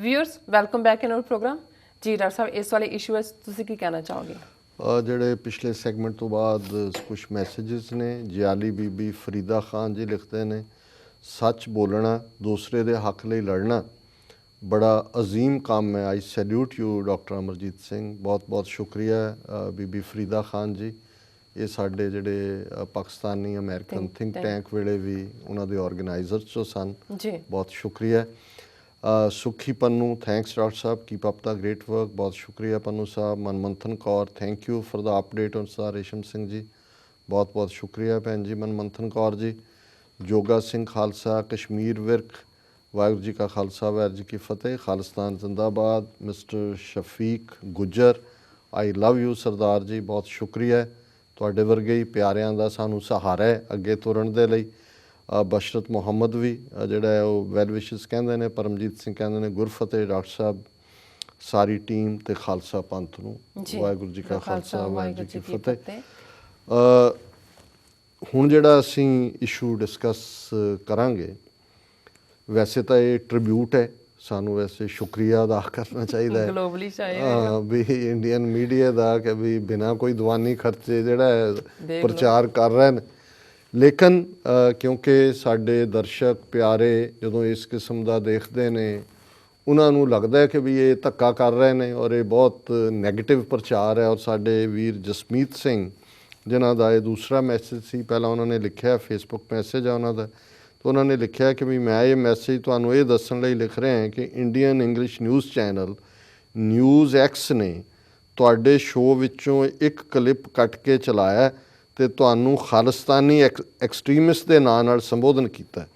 Viewers welcome back in our program ਜੀ doctor ਸਾਹਿਬ ਇਸ ਵਾਲੇ ਇਸ਼ੂ ਤੁਸੀਂ ਕੀ ਕਹਿਣਾ ਚਾਹੋਗੇ ਜਿਹੜੇ ਪਿਛਲੇ ਸੈਗਮੈਂਟ ਤੋਂ ਬਾਅਦ ਕੁਝ ਮੈਸੇजेस ਨੇ ਜਿਆਲੀ ਬੀਬੀ ਫਰੀਦਾ ਖਾਨ ਜੀ ਲਿਖਦੇ ਨੇ ਸੱਚ ਬੋਲਣਾ ਦੂਸਰੇ ਦੇ ਹੱਕ ਲਈ ਲੜਨਾ ਬੜਾ ਅਜ਼ੀਮ ਕੰਮ ਹੈ I salute you doctor Amarjeet Singh ਬਹੁਤ ਬਹੁਤ ਸ਼ੁਕਰੀਆ ਬੀਬੀ ਫਰੀਦਾ ਖਾਨ ਜੀ ਇਹ ਸਾਡੇ ਜਿਹੜੇ ਪਾਕਿਸਤਾਨੀ ਅਮਰੀਕਨ ਥਿੰਕ। ਟੈਂਕ ਵੇਲੇ ਵੀ ਉਹਨਾਂ ਦੇ ਆਰਗੇਨਾਈਜ਼ਰਸ ਚੋਂ ਸਨ ਜੀ ਬਹੁਤ ਸ਼ੁਕਰੀਆ Sukhi Pannu thanks doctor Sahib keep up the great work ਬਹੁਤ ਸ਼ੁਕਰੀਆ ਪੰਨੂ ਸਾਹਿਬ, Manmanthan Kaur thank you for the update on sir Resham Singh ji, ਬਹੁਤ ਬਹੁਤ ਸ਼ੁਕਰੀਆ ਭੈਣ ਜੀ, ਮਨਮੰਥਨ ਕੌਰ ਜੀ, ਜੋਗਾ ਸਿੰਘ ਖਾਲਸਾ, ਕਸ਼ਮੀਰ ਵਿਰਕ, ਵਾਹਿਗੁਰੂ ਜੀ ਕਾ ਖਾਲਸਾ, ਵਾਹਿਗੁਰੂ ਜੀ ਕੀ ਫਤਿਹ, ਖਾਲਿਸਤਾਨ ਜ਼ਿੰਦਾਬਾਦ, mister Shafiq Gujjar I love you ਸਰਦਾਰ ਜੀ, ਬਹੁਤ ਸ਼ੁਕਰੀਆ, ਤੁਹਾਡੇ ਵਰਗੇ ਹੀ ਪਿਆਰਿਆਂ ਦਾ ਸਾਨੂੰ ਸਹਾਰਾ ਹੈ ਅੱਗੇ ਤੁਰਨ ਦੇ ਲਈ। ਬਸ਼ਰਤ ਮੁਹੰਮਦ ਵੀ ਜਿਹੜਾ ਹੈ ਉਹ ਵੈਲ ਵਿਸ਼ਸ ਕਹਿੰਦੇ ਨੇ ਪਰਮਜੀਤ ਸਿੰਘ ਕਹਿੰਦੇ ਨੇ ਗੁਰਫਤਿਹ ਡਾਕਟਰ ਸਾਹਿਬ ਸਾਰੀ ਟੀਮ ਤੇ ਖਾਲਸਾ ਪੰਥ ਨੂੰ। ਵਾਹਿਗੁਰੂ ਜੀ ਕਾ ਖਾਲਸਾ ਵਾਹਿਗੁਰੂ ਜੀ ਕੀ ਫਤਿਹ। ਅ, ਹੁਣ ਜਿਹੜਾ ਅਸੀਂ ਇਸ਼ੂ ਡਿਸਕਸ ਕਰਾਂਗੇ ਵੈਸੇ ਤਾਂ ਇਹ ਟ੍ਰਿਬਿਊਟ ਹੈ ਸਾਨੂੰ ਵੈਸੇ ਸ਼ੁਕਰੀਆ ਅਦਾ ਕਰਨਾ ਚਾਹੀਦਾ ਹੈ। ਗਲੋਬਲੀ ਸ਼ਾਇਦ ਹਾਂ ਵੀ ਇੰਡੀਅਨ ਮੀਡੀਆ ਦਾ ਕਿ ਵੀ ਬਿਨਾ ਕੋਈ ਦੀਵਾਨੀ ਖਰਚੇ ਜਿਹੜਾ। ਪ੍ਰਚਾਰ ਕਰ ਰਹੇ ਨੇ। ਲੇਕਿਨ ਕਿਉਂਕਿ ਸਾਡੇ ਦਰਸ਼ਕ ਪਿਆਰੇ ਜਦੋਂ ਇਸ ਕਿਸਮ ਦਾ ਦੇਖਦੇ ਨੇ, ਉਹਨਾਂ ਨੂੰ ਲੱਗਦਾ ਹੈ ਕਿ ਵੀ ਇਹ ਧੱਕਾ ਕਰ ਰਹੇ ਨੇ ਔਰ ਇਹ ਬਹੁਤ 네ਗੇਟਿਵ ਪ੍ਰਚਾਰ ਹੈ ਔਰ ਸਾਡੇ ਵੀਰ ਜਸਮੀਤ ਸਿੰਘ, ਜਿਨ੍ਹਾਂ ਦਾ ਇਹ ਦੂਸਰਾ ਮੈਸੇਜ ਸੀ, ਪਹਿਲਾਂ ਉਹਨਾਂ ਨੇ ਲਿਖਿਆ ਫੇਸਬੁੱਕ ਮੈਸੇਜ ਆ ਉਹਨਾਂ ਦਾ, ਤਾਂ ਉਹਨਾਂ ਨੇ ਲਿਖਿਆ ਕਿ ਵੀ ਮੈਂ ਇਹ ਮੈਸੇਜ ਤੁਹਾਨੂੰ ਇਹ ਦੱਸਣ ਲਈ ਲਿਖ ਰਿਹਾ ਹਾਂ ਕਿ Indian English news channel news X ਨੇ ਤੁਹਾਡੇ ਸ਼ੋਅ ਵਿੱਚੋਂ ਇੱਕ ਕਲਿੱਪ ਕੱਟ ਕੇ ਚਲਾਇਆ ਤੇ ਤੁਹਾਨੂੰ ਖਾਲਿਸਤਾਨੀ ਐਕ- ਐਕਸਟ੍ਰੀਮਿਸਟ ਦੇ ਨਾਂ ਨਾਲ ਸੰਬੋਧਨ ਕੀਤਾ।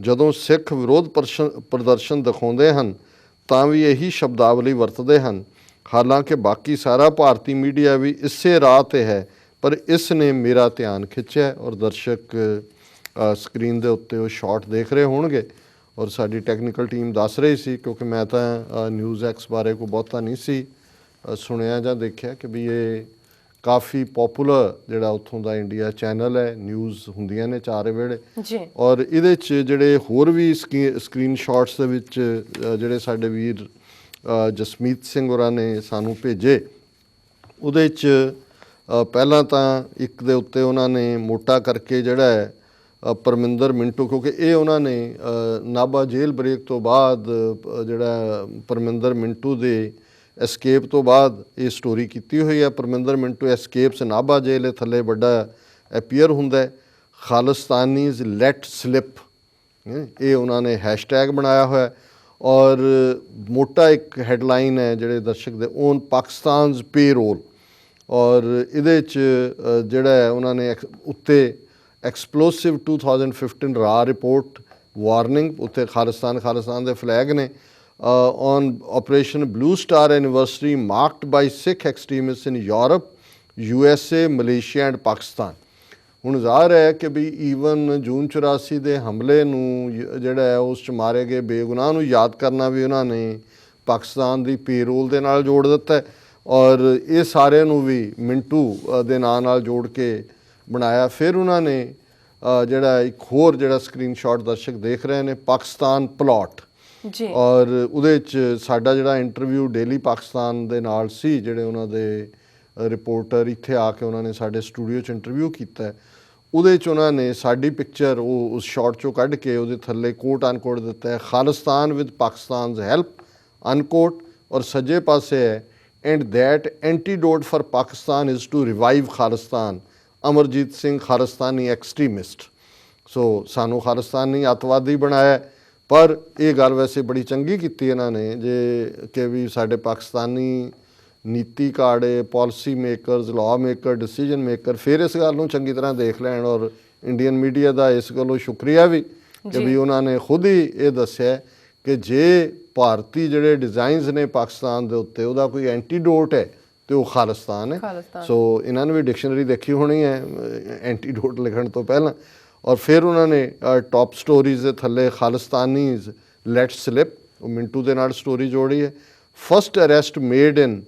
ਜਦੋਂ ਸਿੱਖ ਵਿਰੋਧ ਪ੍ਰਸ਼ਨ- ਪ੍ਰਦਰਸ਼ਨ ਦਿਖਾਉਂਦੇ ਹਨ, ਤਾਂ ਵੀ ਇਹੀ ਸ਼ਬਦਾਵਲੀ ਵਰਤਦੇ ਹਨ। ਹਾਲਾਂਕਿ ਬਾਕੀ ਸਾਰਾ ਭਾਰਤੀ ਮੀਡੀਆ ਵੀ ਇਸੇ ਰਾਹ ਤੇ ਹੈ, ਪਰ ਇਸ ਨੇ ਮੇਰਾ ਧਿਆਨ ਖਿੱਚਿਆ ਔਰ ਦਰਸ਼ਕ ਸਕਰੀਨ ਦੇ ਉੱਤੇ ਉਹ ਸ਼ਾਟ ਦੇਖ ਰਹੇ ਹੋਣਗੇ ਔਰ ਸਾਡੀ ਟੈਕਨੀਕਲ ਟੀਮ ਦੱਸ ਰਹੀ ਸੀ, ਕਿਉਂਕਿ ਮੈਂ ਤਾਂ ਨਿਊਜ਼ ਐਕਸ ਬਾਰੇ ਕੋਈ ਬਹੁਤਾ ਨਹੀਂ ਸੀ ਸੁਣਿਆ ਜਾਂ ਦੇਖਿਆ ਕਿ ਵੀ ਇਹ ਕਾਫੀ ਪਪੂਲਰ ਜਿਹੜਾ ਉੱਥੋਂ ਦਾ ਇੰਡੀਆ ਚੈਨਲ ਹੈ ਨਿਊਜ਼ ਹੁੰਦੀਆਂ ਨੇ ਚਾਰੇ ਵੇਲੇ। ਜੀ। ਔਰ ਇਹਦੇ ਚ ਜਿਹੜੇ ਹੋਰ ਵੀ ਸਕਰੀਨ ਸ਼ਾਟਸ ਦੇ ਵਿੱਚ ਜਿਹੜੇ ਸਾਡੇ ਵੀਰ ਜਸਮੀਤ ਸਿੰਘ ਹੋਰਾਂ ਨੇ ਸਾਨੂੰ ਭੇਜੇ ਉਹਦੇ ਚ ਪਹਿਲਾਂ ਤਾਂ ਇੱਕ ਦੇ ਉੱਤੇ ਉਹਨਾਂ ਨੇ ਮੋਟਾ ਕਰਕੇ ਜਿਹੜਾ ਹੈ ਪਰਮਿੰਦਰ ਮਿੰਟੂ ਕਿਉਂਕਿ ਇਹ ਉਹਨਾਂ ਨੇ ਨਾਭਾ ਜੇਲ੍ਹ ਬ੍ਰੇਕ ਤੋਂ ਬਾਅਦ ਜਿਹੜਾ ਪਰਮਿੰਦਰ ਮਿੰਟੂ ਦੇ ਐਸਕੇਪ ਤੋਂ ਬਾਅਦ ਇਹ ਸਟੋਰੀ ਕੀਤੀ ਹੋਈ ਹੈ। ਪਰਮਿੰਦਰ ਮਿੰਟੂ ਐਸਕੇਪਸ ਨਾਭਾ ਜੇਲ੍ਹ ਥੱਲੇ ਵੱਡਾ ਅਪੀਅਰ ਹੁੰਦਾ ਖਾਲਿਸਤਾਨੀਜ਼ ਲੈਟ ਸਲਿਪ ਇਹ ਉਹਨਾਂ ਨੇ ਹੈਸ਼ਟੈਗ ਬਣਾਇਆ ਹੋਇਆ ਔਰ ਮੋਟਾ ਇੱਕ ਹੈਡਲਾਈਨ ਹੈ ਜਿਹੜੇ ਦਰਸ਼ਕ ਦੇ ਔਨ ਪਾਕਿਸਤਾਨਸ ਪੇਰੋਲ ਔਰ ਇਹਦੇ ਚ ਜਿਹੜਾ ਉਹਨਾਂ ਨੇ ਐਕਸ- ਉੱਤੇ ਐਕਸਪਲੋਸਿਵ 2015 ਰਾ ਰਿਪੋਰਟ ਵਾਰਨਿੰਗ ਉੱਤੇ ਖਾਲਿਸਤਾਨ ਖਾਲਿਸਤਾਨ ਦੇ ਫਲੈਗ ਨੇ। On Operation Blue Star anniversary marked by Sikh extremist in Europe U S A Malaysia and Pakistan ਹੁਣ ਜ਼ਾਹਰ ਹੈ ਕਿ ਵੀ ਈਵਨ ਜੂਨ 84 ਦੇ ਹਮਲੇ ਨੂੰ ਜ- ਜਿਹੜਾ ਹੈ, ਉਸ ਚ ਮਾਰੇ ਗਏ ਬੇਗੁਨਾਹ ਨੂੰ ਯਾਦ ਕਰਨਾ ਵੀ ਉਹਨਾਂ ਨੇ ਪਾਕਿਸਤਾਨ ਦੀ ਪੇਰੋਲ ਦੇ ਨਾਲ ਜੋੜ ਦਿੱਤਾ ਹੈ ਔਰ ਇਹ ਸਾਰਿਆਂ ਨੂੰ ਵੀ ਮਿੰਟੂ ਦੇ ਨਾਂ ਨਾਲ ਜੋੜ ਕੇ ਬਣਾਇਆ। ਫਿਰ ਉਹਨਾਂ ਨੇ ਜਿਹੜਾ ਇੱਕ ਹੋਰ ਜਿਹੜਾ ਸਕਰੀਨਸ਼ਾਟ ਦਰਸ਼ਕ ਦੇਖ ਰਹੇ ਨੇ, ਪਾਕਿਸਤਾਨ ਪਲਾਟ ਜੀ। ਔਰ ਉਹਦੇ ਚ ਸਾਡਾ ਜਿਹੜਾ ਇੰਟਰਵਿਊ ਡੇਲੀ ਪਾਕਿਸਤਾਨ ਦੇ ਨਾਲ ਸੀ, ਜਿਹੜੇ ਉਹਨਾਂ ਦੇ ਰਿਪੋਰਟਰ ਇੱਥੇ ਆ ਕੇ ਉਹਨਾਂ ਨੇ ਸਾਡੇ ਸਟੂਡੀਓ 'ਚ ਇੰਟਰਵਿਊ ਕੀਤਾ ਉਹਦੇ ਚ ਉਹਨਾਂ ਨੇ ਸਾਡੀ ਪਿਕਚਰ ਉਹ ਉਸ ਸ਼ਾਟ ਚੋਂ ਕੱਢ ਕੇ ਉਹਦੇ ਥੱਲੇ ਕੋਟ ਅਨਕੋਟ ਦਿੱਤਾ ਹੈ Khalistan with Pakistan's help unquote ਔਰ ਸੱਜੇ ਪਾਸੇ ਹੈ and that antidote for Pakistan is to revive Khalistan Amarjeet Singh Khalistani extremist so ਸਾਨੂੰ ਖਾਲਿਸਤਾਨੀ ਅੱਤਵਾਦੀ ਬਣਾਇਆ ਪਰ ਇਹ ਗੱਲ ਵੈਸੇ ਬੜੀ ਚੰਗੀ ਕੀਤੀ ਇਹਨਾਂ ਨੇ ਜੇ ਕਿ ਵੀ ਸਾਡੇ ਪਾਕਿਸਤਾਨੀ ਨੀਤੀ ਕਾੜੇ policy makers law maker decision maker ਫਿਰ ਇਸ ਗੱਲ ਨੂੰ ਚੰਗੀ ਤਰ੍ਹਾਂ ਦੇਖ ਲੈਣ ਔਰ ਇੰਡੀਅਨ ਮੀਡੀਆ ਦਾ ਇਸ ਗੱਲੋਂ ਸ਼ੁਕਰੀਆ ਵੀ ਕਿ। ਵੀ ਉਹਨਾਂ ਨੇ ਖੁਦ ਹੀ ਇਹ ਦੱਸਿਆ ਕਿ ਜੇ ਭਾਰਤੀ ਜਿਹੜੇ ਡਿਜ਼ਾਈਨਸ ਨੇ ਪਾਕਿਸਤਾਨ ਦੇ ਉੱਤੇ ਉਹਦਾ ਕੋਈ ਐਂਟੀਡੋਟ ਹੈ ਤੇ ਉਹ ਖਾਲਿਸਤਾਨ ਹੈ। ਸੋ ਇਹਨਾਂ ਨੇ ਵੀ ਡਿਕਸ਼ਨਰੀ ਦੇਖੀ ਹੋਣੀ ਹੈ ਐਂਟੀਡੋਟ ਲਿਖਣ ਤੋਂ ਪਹਿਲਾਂ ਔਰ ਫਿਰ ਉਹਨਾਂ ਨੇ ਟੌਪ ਸਟੋਰੀਜ਼ ਦੇ ਥੱਲੇ ਖਾਲਿਸਤਾਨੀਜ਼ ਲੈਟ ਸਲਿਪ ਉਹ ਮਿੰਟੂ ਦੇ ਨਾਲ ਸਟੋਰੀ ਜੋੜੀ ਹੈ। ਫਸਟ ਅਰੈਸਟ ਮੇਡ ਇਨ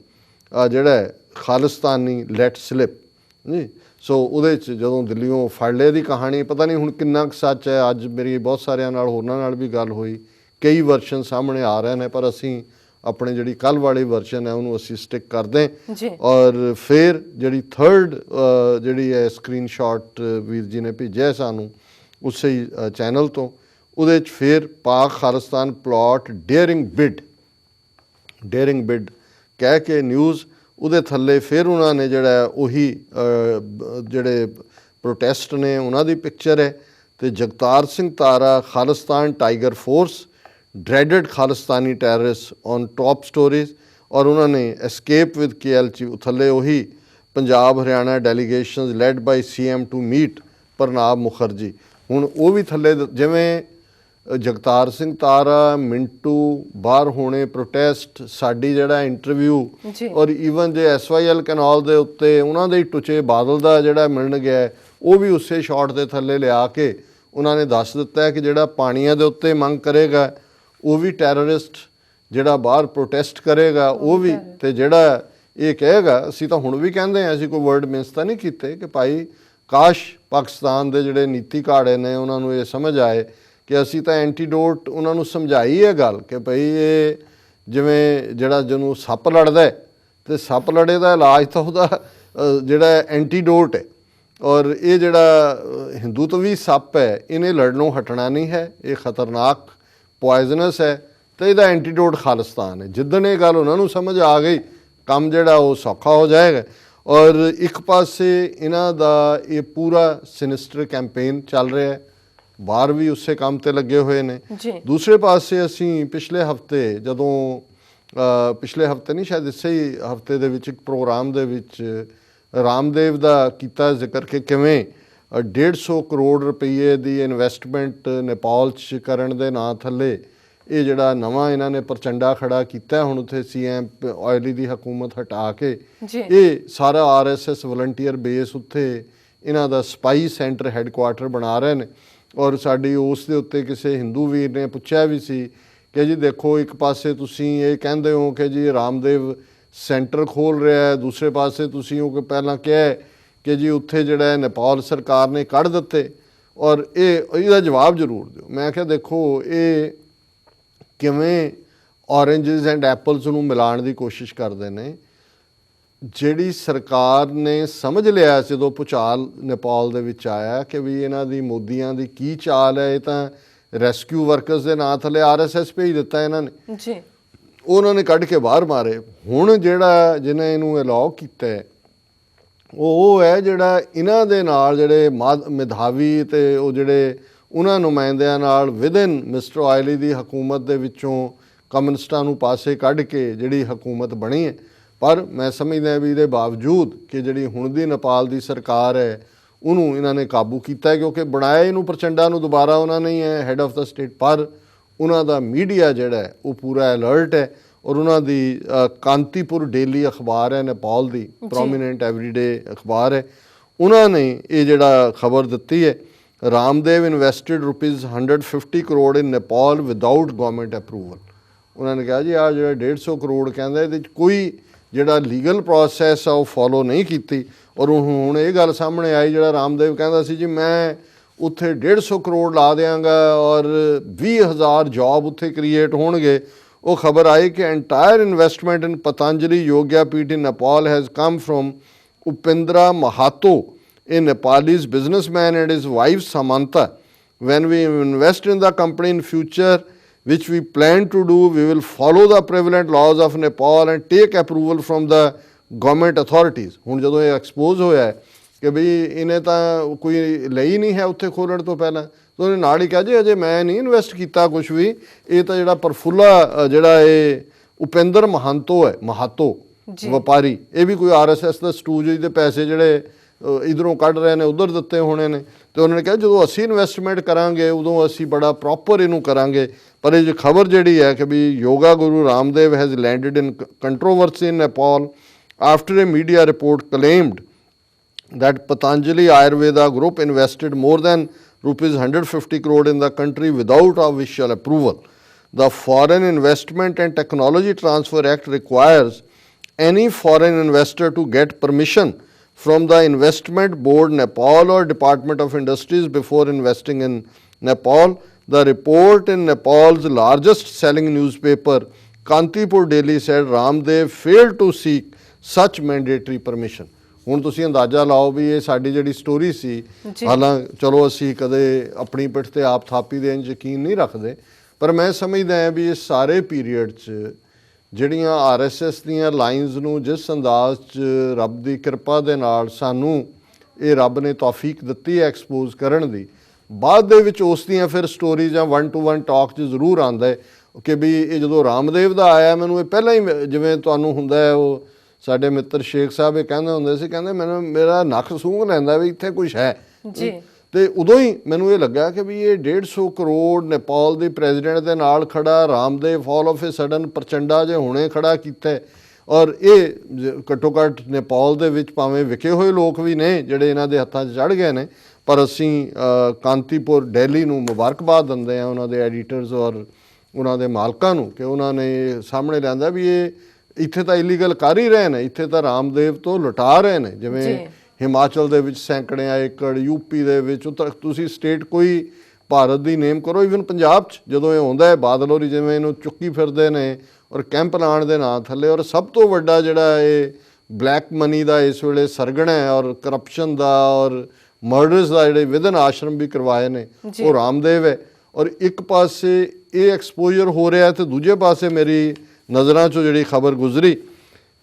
ਜਿਹੜਾ ਖਾਲਿਸਤਾਨੀ ਲੈਟ ਸਲਿਪ ਜੀ। ਸੋ ਉਹਦੇ ਚ ਜਦੋਂ ਦਿੱਲੀੋਂ ਫੜ ਲਏ ਦੀ ਕਹਾਣੀ, ਪਤਾ ਨਹੀਂ ਹੁਣ ਕਿੰਨਾ ਕੁ ਸੱਚ ਹੈ। ਅੱਜ ਮੇਰੀ ਬਹੁਤ ਸਾਰਿਆਂ ਨਾਲ, ਹੋਰਨਾਂ ਨਾਲ ਵੀ ਗੱਲ ਹੋਈ। ਕਈ ਵਰਸ਼ਨ ਸਾਹਮਣੇ ਆ ਰਹੇ ਨੇ, ਪਰ ਅਸੀਂ ਆਪਣੇ ਜਿਹੜੀ ਕੱਲ ਵਾਲੀ ਵਰਸ਼ਨ ਹੈ ਉਹਨੂੰ ਅਸੀਂ ਸਟਿਕ ਕਰਦੇ ਔਰ ਫਿਰ ਜਿਹੜੀ ਥਰਡ ਜਿਹੜੀ ਹੈ ਸਕਰੀਨਸ਼ਾਟ ਵੀਰ ਜੀ ਨੇ ਭੇਜਿਆ ਸਾਨੂੰ ਉਸੇ ਹੀ ਚੈਨਲ ਤੋਂ ਉਹਦੇ ਚ ਫਿਰ Pak Khalistan plot daring bid daring bid ਕਹਿ ਕੇ ਨਿਊਜ਼ ਉਹਦੇ ਥੱਲੇ ਫਿਰ ਉਹਨਾਂ ਨੇ ਜਿਹੜਾ ਉਹੀ ਜਿਹੜੇ ਪ੍ਰੋਟੈਸਟ ਨੇ ਉਹਨਾਂ ਦੀ ਪਿਕਚਰ ਹੈ। ਤੇ Jagtar Singh Tara Khalistan Tiger Force dreaded Khalistani terrorist on top stories ਔਰ ਉਹਨਾਂ ਨੇ ਐਸਕੇਪ ਵਿਦ ਕੇਐਲਚੀ ਥੱਲੇ ਉਹੀ Punjab Haryana delegations led by CM to meet Pranab Mukherjee ਹੁਣ ਉਹ ਵੀ ਥੱਲੇ ਜਿਵੇਂ ਜਗਤਾਰ ਸਿੰਘ ਤਾਰਾ ਮਿੰਟੂ ਬਾਹਰ ਹੋਣੇ ਪ੍ਰੋਟੈਸਟ ਸਾਡੀ ਜਿਹੜਾ ਇੰਟਰਵਿਊ। ਔਰ ਈਵਨ ਜੇ ਐਸਵਾਈਐਲ ਕੈਨਾਲ ਦੇ ਉੱਤੇ ਉਹਨਾਂ ਦੇ ਟੁਚੇ ਬਾਦਲ ਦਾ ਜਿਹੜਾ ਮਿਲਣ ਗਿਆ ਉਹ ਵੀ ਉਸੇ ਸ਼ਾਟ ਦੇ ਥੱਲੇ ਲਿਆ ਕੇ ਉਹਨਾਂ ਨੇ ਦੱਸ ਦਿੱਤਾ ਕਿ ਜਿਹੜਾ ਪਾਣੀਆਂ ਦੇ ਉੱਤੇ ਮੰਗ ਕਰੇਗਾ ਉਹ ਵੀ ਟੈਰਰਿਸਟ ਜਿਹੜਾ ਬਾਹਰ ਪ੍ਰੋਟੈਸਟ ਕਰੇਗਾ ਉਹ ਵੀ ਤੇ ਜਿਹੜਾ ਇਹ ਕਹੇਗਾ ਅਸੀਂ ਤਾਂ ਹੁਣ ਵੀ ਕਹਿੰਦੇ ਹਾਂ ਅਸੀਂ ਕੋਈ ਵਰਡ ਮਿਸ ਤਾਂ ਨਹੀਂ ਕੀਤੇ ਕਿ ਭਾਈ ਕਾਸ਼ ਪਾਕਿਸਤਾਨ ਦੇ ਜਿਹੜੇ ਨੀਤੀ ਘਾੜੇ ਨੇ ਉਹਨਾਂ ਨੂੰ ਇਹ ਸਮਝ ਆਏ ਕਿ ਅਸੀਂ ਤਾਂ ਐਂਟੀਡੋਟ ਉਹਨਾਂ ਨੂੰ ਸਮਝਾਈ ਇਹ ਗੱਲ ਕਿ ਭਈ ਇਹ ਜਿਵੇਂ ਜਿਹੜਾ ਜਿਹਨੂੰ ਸੱਪ ਲੜਦਾ ਹੈ, ਤੇ ਸੱਪ ਲੜੇ ਦਾ ਇਲਾਜ ਤਾਂ ਉਹਦਾ ਜਿਹੜਾ ਐਂਟੀਡੋਟ ਹੈ। ਔਰ ਇਹ ਜਿਹੜਾ ਹਿੰਦੂਤਵੀ ਸੱਪ ਹੈ ਇਹਨੇ ਲੜਨੋਂ ਹਟਣਾ ਨਹੀਂ ਹੈ ਇਹ ਖਤਰਨਾਕ ਪੋਇਜ਼ਨਸ ਹੈ ਤੇ ਇਹਦਾ ਐਂਟੀਡੋਟ ਖਾਲਿਸਤਾਨ ਹੈ। ਜਿੱਦਣ ਇਹ ਗੱਲ ਉਹਨਾਂ ਨੂੰ ਸਮਝ ਆ ਗਈ ਕੰਮ ਜਿਹੜਾ ਉਹ ਸੌਖਾ ਹੋ ਜਾਏਗਾ। ਔਰ ਇੱਕ ਪਾਸੇ ਇਹਨਾਂ ਦਾ ਇਹ ਪੂਰਾ ਸਿਨਿਸਟਰ ਕੈਂਪੇਨ ਚੱਲ ਰਿਹਾ ਹੈ। ਬਾਹਰ ਵੀ ਉਸੇ ਕੰਮ ਤੇ ਲੱਗੇ ਹੋਏ ਨੇ। ਦੂਸਰੇ ਪਾਸੇ ਅਸੀਂ ਪਿਛਲੇ ਹਫ਼ਤੇ ਜਦੋਂ ਪਿਛਲੇ ਹਫ਼ਤੇ ਨਹੀਂ ਸ਼ਾਇਦ ਇਸੇ ਹੀ ਹਫ਼ਤੇ ਦੇ ਵਿੱਚ ਇੱਕ ਪ੍ਰੋਗਰਾਮ ਦੇ ਵਿੱਚ ਰਾਮਦੇਵ ਦਾ ਕੀਤਾ ਜ਼ਿਕਰ ਕਿ ਕਿਵੇਂ 150 ਕਰੋੜ ਰੁਪਏ ਦੀ ਇਨਵੈਸਟਮੈਂਟ ਨੇਪਾਲ ਚ ਕਰਨ ਦੇ ਨਾਂ ਥੱਲੇ ਇਹ ਜਿਹੜਾ ਨਵਾਂ ਇਹਨਾਂ ਨੇ ਪ੍ਰਚੰਡਾ ਖੜਾ ਕੀਤਾ ਹੁਣ ਉੱਥੇ ਸੀਐਮ ਆਇਲੀ ਦੀ ਹਕੂਮਤ ਹਟਾ ਕੇ ਇਹ ਸਾਰਾ ਆਰਐਸਐਸ ਵਲੰਟੀਅਰ ਬੇਸ ਉੱਥੇ ਇਹਨਾਂ ਦਾ ਸਪਾਈ ਸੈਂਟਰ ਹੈੱਡਕੁਆਟਰ ਬਣਾ ਰਹੇ ਨੇ ਔਰ ਸਾਡੀ ਉਸ ਦੇ ਉੱਤੇ ਕਿਸੇ ਹਿੰਦੂ ਵੀਰ ਨੇ ਪੁੱਛਿਆ ਵੀ ਸੀ ਕਿ ਜੀ ਦੇਖੋ ਇੱਕ ਪਾਸੇ ਤੁਸੀਂ ਇਹ ਕਹਿੰਦੇ ਹੋ ਕਿ ਜੀ ਰਾਮਦੇਵ ਸੈਂਟਰ ਖੋਲ ਰਿਹਾ ਹੈ ਦੂਸਰੇ ਪਾਸੇ ਤੁਸੀਂ ਉਹ ਕਿ ਪਹਿਲਾਂ ਕਿਹਾ ਕਿ ਜੀ ਉੱਥੇ ਜਿਹੜਾ ਹੈ ਨੇਪਾਲ ਸਰਕਾਰ ਨੇ ਕੱਢ ਦਿੱਤੇ ਔਰ ਇਹ ਇਹਦਾ ਜਵਾਬ ਜ਼ਰੂਰ ਦਿਓ। ਮੈਂ ਕਿਹਾ ਦੇਖੋ ਇਹ ਕਿਵੇਂ ਔਰੇਂਜਸ ਐਂਡ ਐਪਲਸ ਨੂੰ ਮਿਲਾਉਣ ਦੀ ਕੋਸ਼ਿਸ਼ ਕਰਦੇ ਨੇ। ਜਿਹੜੀ ਸਰਕਾਰ ਨੇ ਸਮਝ ਲਿਆ ਜਦੋਂ ਭੁਚਾਲ ਨੇਪਾਲ ਦੇ ਵਿੱਚ ਆਇਆ ਕਿ ਵੀ ਇਹਨਾਂ ਦੀ ਮੋਦੀਆਂ ਦੀ ਕੀ ਚਾਲ ਹੈ ਇਹ ਤਾਂ ਰੈਸਕਿਊ ਵਰਕਰਸ ਦੇ ਨਾਂ ਥੱਲੇ ਆਰਐਸਐਸ ਭੇਜ ਦਿੱਤਾ ਇਹਨਾਂ ਨੇ। ਜੀ। ਉਹਨਾਂ ਨੇ ਕੱਢ ਕੇ ਬਾਹਰ ਮਾਰੇ। ਹੁਣ ਜਿਹੜਾ ਜਿਹਨੇ ਇਹਨੂੰ ਅਲਾਉ ਕੀਤਾ ਹੈ ਉਹ ਹੈ ਜਿਹੜਾ ਇਹਨਾਂ ਦੇ ਨਾਲ ਜਿਹੜੇ ਮਾਧ- ਮੇਧਾਵੀ ਤੇ ਉਹ ਜਿਹੜੇ ਉਹਨਾਂ ਨੁਮਾਇੰਦਿਆਂ ਨਾਲ ਵਿਦਨ ਮਿਸਟਰ ਆਇਲੀ ਦੀ ਹਕੂਮਤ ਦੇ ਵਿੱਚੋਂ ਕਮਿਊਨਿਸਟਾਂ ਨੂੰ ਪਾਸੇ ਕੱਢ ਕੇ ਜਿਹੜੀ ਹਕੂਮਤ ਬਣੀ ਹੈ। ਪਰ ਮੈਂ ਸਮਝਦਾ ਵੀ ਇਹਦੇ ਬਾਵਜੂਦ ਕਿ ਜਿਹੜੀ ਹੁਣ ਦੀ ਨੇਪਾਲ ਦੀ ਸਰਕਾਰ ਹੈ, ਉਹਨੂੰ ਇਹਨਾਂ ਨੇ ਕਾਬੂ ਕੀਤਾ ਕਿਉਂਕਿ ਬਣਾਇਆ ਇਹਨੂੰ ਪ੍ਰਚੰਡਾ ਨੂੰ ਦੁਬਾਰਾ ਉਹਨਾਂ ਨੇ ਹੀ ਹੈ ਹੈੱਡ ਆਫ ਦਾ ਸਟੇਟ ਪਰ ਉਹਨਾਂ ਦਾ ਮੀਡੀਆ ਜਿਹੜਾ ਉਹ ਪੂਰਾ ਅਲਰਟ ਹੈ। ਔਰ ਉਹਨਾਂ ਦੀ ਕਾਂਤੀਪੁਰ ਡੇਲੀ ਅਖਬਾਰ ਹੈ ਨੇਪਾਲ ਦੀ ਪ੍ਰੋਮੀਨੈਂਟ ਐਵਰੀਡੇ ਅਖਬਾਰ ਹੈ। ਉਹਨਾਂ ਨੇ ਇਹ ਜਿਹੜਾ ਖਬਰ ਦਿੱਤੀ ਹੈ Ramdev invested rupees 150 crore in Nepal without government approval ਉਹਨਾਂ ਨੇ ਕਿਹਾ ਜੀ ਆ ਜਿਹੜਾ 150 ਕਰੋੜ ਕਹਿੰਦਾ ਇਹਦੇ ਵਿੱਚ ਕੋਈ ਜਿਹੜਾ ਲੀਗਲ ਪ੍ਰੋਸੈਸ ਆ ਉਹ ਫੋਲੋ ਨਹੀਂ ਕੀਤੀ। ਔਰ ਹੁਣ- ਇਹ ਗੱਲ ਸਾਹਮਣੇ ਆਈ ਜਿਹੜਾ ਰਾਮਦੇਵ ਕਹਿੰਦਾ ਸੀ ਜੀ ਮੈਂ ਉੱਥੇ 150 ਕਰੋੜ ਲਾ ਦਿਆਂਗਾ ਔਰ 20000 ਜੌਬ ਉੱਥੇ ਕ੍ਰੀਏਟ ਹੋਣਗੇ ਉਹ ਖਬਰ ਆਈ ਕਿ entire investment in Patanjali Yogpeeth in Nepal has come from Upendra Mahato a Nepalese businessman and his wife Samantha. When we invest in the company in future, which we plan to do, we will follow the prevalent laws of Nepal and take approval from the government authorities. ਹੁਣ ਜਦੋਂ ਇਹ expose ਹੋਇਆ ਹੈ ਕਿ ਵੀ ਇਹਨੇ ਤਾਂ ਕੋਈ ਲਈ ਨਹੀਂ ਹੈ ਉੱਥੇ ਖੋਲਣ ਤੋਂ ਪਹਿਲਾਂ ਤਾਂ ਉਹਨੇ ਨਾਲ ਹੀ ਕਿਹਾ ਜੀ ਅਜੇ ਮੈਂ ਨਹੀਂ ਇਨਵੈਸਟ ਕੀਤਾ ਕੁਝ ਵੀ। ਇਹ ਤਾਂ ਜਿਹੜਾ ਪਰਫੁੱਲਾ ਜਿਹੜਾ ਇਹ ਉਪਿੰਦਰ ਮਹੰਤੋ ਹੈ ਮਹਾਤੋ। ਵਪਾਰੀ ਇਹ ਵੀ ਕੋਈ ਆਰਐਸਐਸ ਦਾ ਸਟੂਜ ਦੇ ਪੈਸੇ ਜਿਹੜੇ ਇਧਰੋਂ ਕੱਢ ਰਹੇ ਨੇ ਉਧਰ ਦਿੱਤੇ ਹੋਣੇ ਨੇ। ਤੇ ਉਹਨਾਂ ਨੇ ਕਿਹਾ ਜਦੋਂ ਅਸੀਂ ਇਨਵੈਸਟਮੈਂਟ ਕਰਾਂਗੇ ਉਦੋਂ ਅਸੀਂ ਬੜਾ ਪ੍ਰੋਪਰ ਇਹਨੂੰ ਕਰਾਂਗੇ। ਪਰ ਇਹ ਜੋ ਖਬਰ ਜਿਹੜੀ ਹੈ ਕਿ ਵੀ yoga guru Ramdev has landed in controversy in Nepal after a media report claimed that Patanjali Ayurveda Group invested more than rupees 150 crore in the country without official approval. The Foreign Investment and Technology Transfer Act requires any foreign investor to get permission from the Investment Board Nepal or Department of Industries before investing in Nepal. the report in Nepal's largest selling newspaper, Kantipur Daily, said Ramdev failed to seek such mandatory permission. ਹੁਣ ਤੁਸੀਂ ਅੰਦਾਜ਼ਾ ਲਾਓ ਵੀ ਇਹ ਸਾਡੀ ਜਿਹੜੀ story ਸੀ। ਹਾਲਾਂ ਚਲੋ ਅਸੀਂ ਕਦੇ ਆਪਣੀ ਪਿੱਠ ਤੇ ਆਪ ਥਾਪੀ ਦੇਣ ਯਕੀਨ ਨਹੀਂ ਰੱਖਦੇ ਪਰ ਮੈਂ ਸਮਝਦਾ ਹਾਂ ਵੀ ਇਹ ਸਾਰੇ ਪੀਰੀਅਡ 'ਚ ਜਿਹੜੀਆਂ ਆਰਐਸਐਸ ਦੀਆਂ ਲਾਈਨਸ ਨੂੰ ਜਿਸ ਅੰਦਾਜ਼ 'ਚ ਰੱਬ ਦੀ ਕਿਰਪਾ ਦੇ ਨਾਲ ਸਾਨੂੰ ਇਹ ਰੱਬ ਨੇ ਤੌਫੀਕ ਦਿੱਤੀ ਹੈ ਐਕਸਪੋਜ਼ ਕਰਨ ਦੀ ਬਾਅਦ ਦੇ ਵਿੱਚ ਉਸ ਦੀਆਂ ਫਿਰ ਸਟੋਰੀ ਜਾਂ 1 ਟੂ 1 ਟਾਕ 'ਚ ਜ਼ਰੂਰ ਆਉਂਦਾ ਹੈ ਕਿ ਵੀ ਇਹ ਜਦੋਂ ਰਾਮਦੇਵ ਦਾ ਆਇਆ ਮੈਨੂੰ ਇਹ ਪਹਿਲਾਂ ਹੀ ਜਿਵੇਂ ਤੁਹਾਨੂੰ ਹੁੰਦਾ ਹੈ ਉਹ ਸਾਡੇ ਮਿੱਤਰ ਸ਼ੇਖ ਸਾਹਿਬ ਇਹ ਕਹਿੰਦੇ ਹੁੰਦੇ ਸੀ ਕਹਿੰਦੇ ਮੈਨੂੰ ਮੇਰਾ ਨੱਕ ਸੂੰਘ ਲੈਂਦਾ ਵੀ ਇੱਥੇ ਕੁਝ ਹੈ ਜੀ। ਤੇ ਉਦੋਂ ਹੀ ਮੈਨੂੰ ਇਹ ਲੱਗਾ ਕਿ ਵੀ ਇਹ 150 ਕਰੋੜ ਨੇਪਾਲ ਦੇ ਪ੍ਰੈਜ਼ੀਡੈਂਟ ਦੇ ਨਾਲ ਖੜਾ Ramdev fall of a sudden Prachanda ਜੇ ਹੁਣੇ ਖੜਾ ਕੀਤਾ। ਔਰ ਇਹ ਘੱਟੋ ਘੱਟ ਨੇਪਾਲ ਦੇ ਵਿੱਚ ਭਾਵੇਂ ਵਿਕੇ ਹੋਏ ਲੋਕ ਵੀ ਨੇ ਜਿਹੜੇ ਇਹਨਾਂ ਦੇ ਹੱਥਾਂ 'ਚ ਚੜ ਗਏ ਨੇ ਪਰ ਅਸੀਂ ਅ, ਕਾਂਤੀਪੁਰ ਦਿੱਲੀ ਨੂੰ ਮੁਬਾਰਕਬਾਦ ਦਿੰਦੇ ਆ ਉਹਨਾਂ ਦੇ ਐਡੀਟਰਸ ਔਰ ਉਹਨਾਂ ਦੇ ਮਾਲਕਾਂ ਨੂੰ ਕਿ ਉਹਨਾਂ ਨੇ ਸਾਹਮਣੇ ਲਿਆਂਦਾ ਵੀ ਇਹ ਇੱਥੇ ਤਾਂ ਇਲੀਗਲ ਕਰ ਹੀ ਰਹੇ ਨੇ ਇੱਥੇ ਤਾਂ ਰਾਮਦੇਵ ਤੋਂ ਲੁਟਾ ਰਹੇ ਨੇ ਜਿਵੇਂ। ਹਿਮਾਚਲ ਦੇ ਵਿੱਚ ਸੈਂਕੜਿਆਂ ਏਕੜ ਯੂਪੀ ਦੇ ਵਿੱਚ ਉੱਤਰ ਤੁਸੀਂ ਸਟੇਟ ਕੋਈ ਭਾਰਤ ਦੀ ਨੇਮ ਕਰੋ ਇਵਨ ਪੰਜਾਬ 'ਚ ਜਦੋਂ ਇਹ ਹੁੰਦਾ ਹੈ ਬਾਦਲ ਹੋਰੀ ਜਿਵੇਂ ਇਹਨੂੰ ਚੁੱਕੀ ਫਿਰਦੇ ਨੇ ਔਰ ਕੈਂਪ ਲਾਉਣ ਦੇ ਨਾਂ ਥੱਲੇ ਔਰ ਸਭ ਤੋਂ ਵੱਡਾ ਜਿਹੜਾ ਇਹ ਬਲੈਕ ਮਨੀ ਦਾ ਇਸ ਵੇਲੇ ਸਰਗਣਾ ਹੈ ਔਰ ਕਰਪਸ਼ਨ ਦਾ ਔਰ ਮਰਡਰਸ ਦਾ ਜਿਹੜੇ ਵਿਦਨ ਆਸ਼ਰਮ ਵੀ ਕਰਵਾਏ ਨੇ। ਉਹ ਰਾਮਦੇਵ ਹੈ ਔਰ ਇੱਕ ਪਾਸੇ ਇਹ ਐਕਸਪੋਜ਼ਰ ਹੋ ਰਿਹਾ ਤੇ ਦੂਜੇ ਪਾਸੇ ਮੇਰੀ ਨਜ਼ਰਾਂ 'ਚੋਂ ਜਿਹੜੀ ਖਬਰ ਗੁਜ਼ਰੀ